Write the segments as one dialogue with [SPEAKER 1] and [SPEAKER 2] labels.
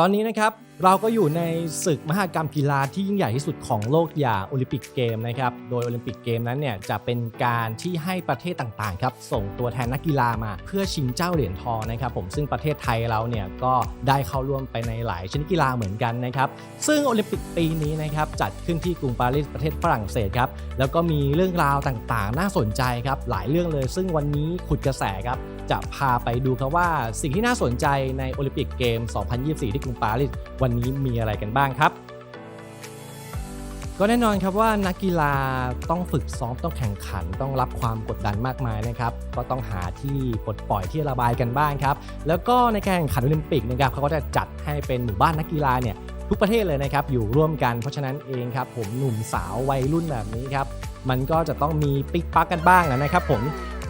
[SPEAKER 1] ตอนนี้นะครับเราก็อยู่ในศึกมหกรรมกีฬาที่ยิ่งใหญ่ที่สุดของโลกอย่างโอลิมปิกเกมนะครับโดยโอลิมปิกเกมนั้นเนี่ยจะเป็นการที่ให้ประเทศต่างๆครับส่งตัวแทนนักกีฬามา เพื่อชิงเจ้าเหรียญทองนะครับผมซึ่งประเทศไทยเราเนี่ยก็ได้เข้าร่วมไปในหลายชนิดกีฬาเหมือนกันนะครับซึ่งโอลิมปิกปีนี้นะครับจัดขึ้นที่กรุงปารีสประเทศฝรั่งเศสครับแล้วก็มีเรื่องราวต่างๆ น่าสนใจครับหลายเรื่องเลย ซึ่งวันนี้ขุดกระแสครับ จะพาไปดูครับว่าสิ่งที่น่าสนใจในโอลิมปิกเกม 2024 ที่กรุงปารีสวันนี้มีอะไรกันบ้างครับ ก็แน่นอนครับว่านักกีฬาต้องฝึกซ้อมต้องแข่งขัน ต้องรับความกดดันมากมายนะครับก็ต้องหาที่ปลดปล่อยที่ระบายกันบ้างครับ แล้วก็ในการแข่งขันโอลิมปิกนะครับเขาก็จะจัดให้เป็นหมู่บ้านนักกีฬาเนี่ยทุกประเทศเลยนะครับอยู่ร่วมกันเพราะฉะนั้นเองครับผมหนุ่มสาววัยรุ่นแบบนี้ครับมันก็จะต้องมีปิ๊กปักกันบ้างนะครับผม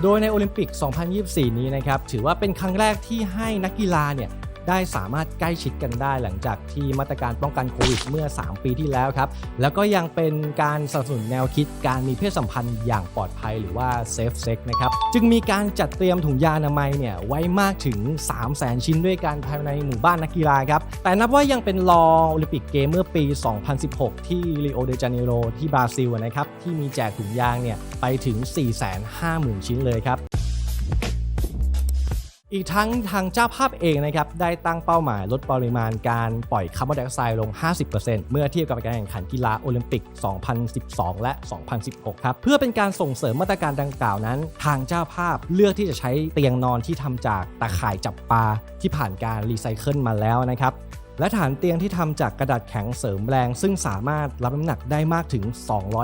[SPEAKER 1] โดยในโอลิมปิก 2024 นี้นะครับ ถือว่าเป็นครั้งแรกที่ให้นักกีฬาเนี่ย ได้สามารถใกล้ชิดกันได้หลังจากที่มาตรการป้องกันโควิดเมื่อ 3 ปีที่แล้วครับ แล้วก็ยังเป็นการสนับสนุนแนวคิดการมีเพศสัมพันธ์อย่างปลอดภัยหรือว่า safe sex นะครับ จึงมีการจัดเตรียมถุงยางอนามัยเนี่ยไว้มากถึง 3 0 0 0 0 0ชิ้นด้วยกันภายในหมู่บ้านนักกีฬาครับ แต่นับว่ายังเป็นรองโอลิมปิกเกมเมื่อปี 2016 ที่ริโอเดจาเนโรที่บราซิลนะครับที่มีแจกถุงยางเนี่ยไปถึง 450,000 ชิ้นเลยครับ อีกทั้งทางเจ้าภาพเองนะครับได้ตั้งเป้าหมายลดปริมาณการปล่อยคาร์บอนไดออกไซด์ลง 50%เมื่อเทียบกับการแข่งขันกีฬาโอลิมปิก 2012 และ 2016 ครับ เพื่อเป็นการส่งเสริมมาตรการดังกล่าวนั้น ทางเจ้าภาพเลือกที่จะใช้เตียงนอนที่ทำจากตะข่ายจับปลาที่ผ่านการรีไซเคิลมาแล้วนะครับ และฐานเตียงที่ทำจากกระดาษแข็งเสริมแรง ซึ่งสามารถรับน้ำหนักได้มากถึง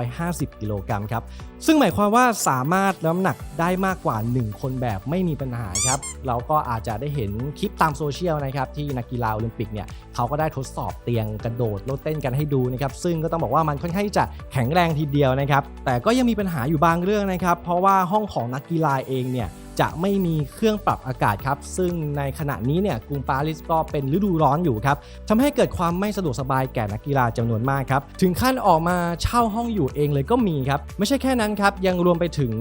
[SPEAKER 1] 250 กิโลกรัมครับ ซึ่งหมายความว่าสามารถรับน้ำหนักได้มากกว่า 1 คนแบบไม่มีปัญหาครับ เราก็อาจจะได้เห็นคลิปตามโซเชียลนะครับ ที่นักกีฬาโอลิมปิกเนี่ยเขาก็ได้ทดสอบเตียงกระโดดโลดเต้นกันให้ดูนะครับ ซึ่งก็ต้องบอกว่ามันค่อนข้างจะแข็งแรงทีเดียวนะครับ แต่ก็ยังมีปัญหาอยู่บางเรื่องนะครับ เพราะว่าห้องของนักกีฬาเองเนี่ย จะไม่มีเครื่องปรับอากาศครับ ซึ่งในขณะนี้เนี่ยกรุงปารีสก็เป็นฤดูร้อนอยู่ครับทำให้เกิดความไม่สะดวกสบายแก่นักกีฬาจำนวนมากครับ ถึงขั้นออกมาเช่าห้องอยู่เองเลยก็มีครับ ไม่ใช่แค่นั้นครับ ยังรวมไปถึง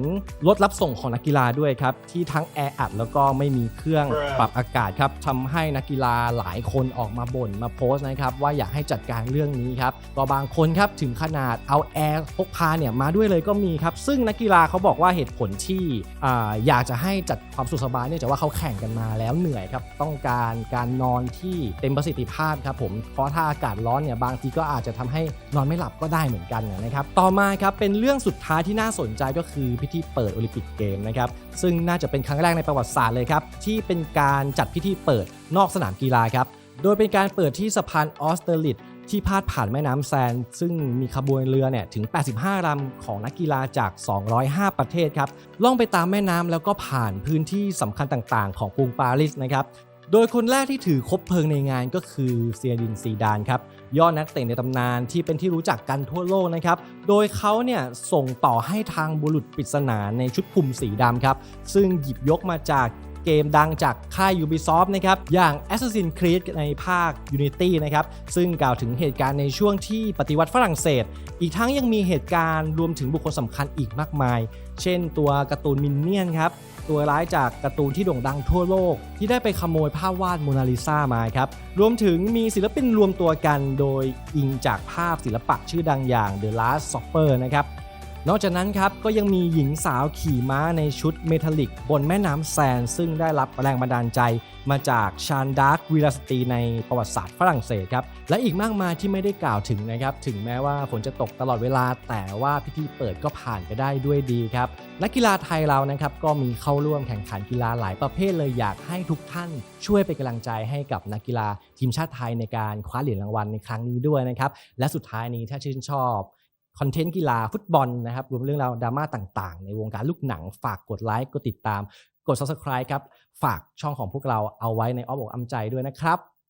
[SPEAKER 1] รถรับส่งของนักกีฬาด้วยครับ ที่ทั้งแออัดแล้วก็ไม่มีเครื่องปรับอากาศครับทำให้นักกีฬาหลายคนออกมาบ่นมาโพสต์นะครับ ว่าอยากให้จัดการเรื่องนี้ครับก็บางคนครับถึงขนาดเอาแอร์พกพาเนี่ยมาด้วยเลยก็มีครับซึ่งนักกีฬาเขาบอกว่าเหตุผลที่ออยากจะให้ให้จัดความสุขสบายเนื่องจากว่าเขาแข่งกันมาแล้วเหนื่อยครับ ต้องการการนอนที่เต็มประสิทธิภาพครับผมเพราะถ้าอากาศร้อนเนี่ยบางทีก็อาจจะทำให้นอนไม่หลับก็ได้เหมือนกันนะครับต่อมาครับเป็นเรื่องสุดท้ายที่น่าสนใจก็คือพิธีเปิดโอลิมปิกเกมนะครับซึ่งน่าจะเป็นครั้งแรกในประวัติศาสตร์เลยครับที่เป็นการจัดพิธีเปิดนอกสนามกีฬาครับโดยเป็นการเปิดที่สะพานออสเตอร์ลิต ที่พาดผ่านแม่น้ำแซน ซึ่งมีขบวนเรือเนี่ยถึง 85ลำของนักกีฬาจาก 205 ประเทศครับล่องไปตามแม่น้ำแล้วก็ผ่านพื้นที่สำคัญต่างๆ ของกรุงปารีสนะครับโดยคนแรกที่ถือคบเพลิงในงานก็คือเซียดินซีดานครับยอดนักเตะในตำนานที่เป็นที่รู้จักกันทั่วโลกนะครับ โดยเขาเนี่ยส่งต่อให้ทางบุรุษปริศนาในชุดคลุมสีดำครับ ซึ่งหยิบยกมาจาก เกมดังจากค่าย Ubisoft นะครับอย่าง Assassin's Creed ในภาค Unity นะครับซึ่งกล่าวถึงเหตุการณ์ในช่วงที่ปฏิวัติฝรั่งเศส อีกทั้งยังมีเหตุการณ์รวมถึงบุคคลสำคัญอีกมากมาย เช่นตัวการ์ตูนมินเนี่ยนครับตัวร้ายจากการ์ตูนที่โด่งดังทั่วโลก ที่ได้ไปขโมยภาพวาดโมนาลิซามาครับรวมถึงมีศิลปินรวมตัวกันโดยอิงจากภาพศิลปะชื่อดังอย่าง The Last Supper นะครับ นอกจากนั้นครับก็ยังมีหญิงสาวขี่ม้าในชุดเมทัลลิกบนแม่น้ำแซน ซึ่งได้รับแรงบันดาลใจมาจากชานดาร์กวีรสตรีในประวัติศาสตร์ฝรั่งเศสครับ และอีกมากมายที่ไม่ได้กล่าวถึงนะครับ ถึงแม้ว่าฝนจะตกตลอดเวลาแต่ว่าพิธีเปิดก็ผ่านไปได้ด้วยดีครับ นักกีฬาไทยเรานะครับก็มีเข้าร่วมแข่งขันกีฬาหลายประเภทเลยอยากให้ทุกท่านช่วยเป็นกำลังใจให้กับนักกีฬาทีมชาติไทยในการคว้าเหรียญรางวัลในครั้งนี้ด้วยนะครับและสุดท้ายนี้ถ้าชื่นชอบ คอนเทนต์กีฬาฟุตบอลนะครับ รวมเรื่องราวดราม่าต่างๆ ในวงการลูกหนังฝากกดไลค์กดติดตาม กด subscribe ครับ ฝากช่องของพวกเราเอาไว้ในอ้อมอกอ้อมใจด้วยนะครับ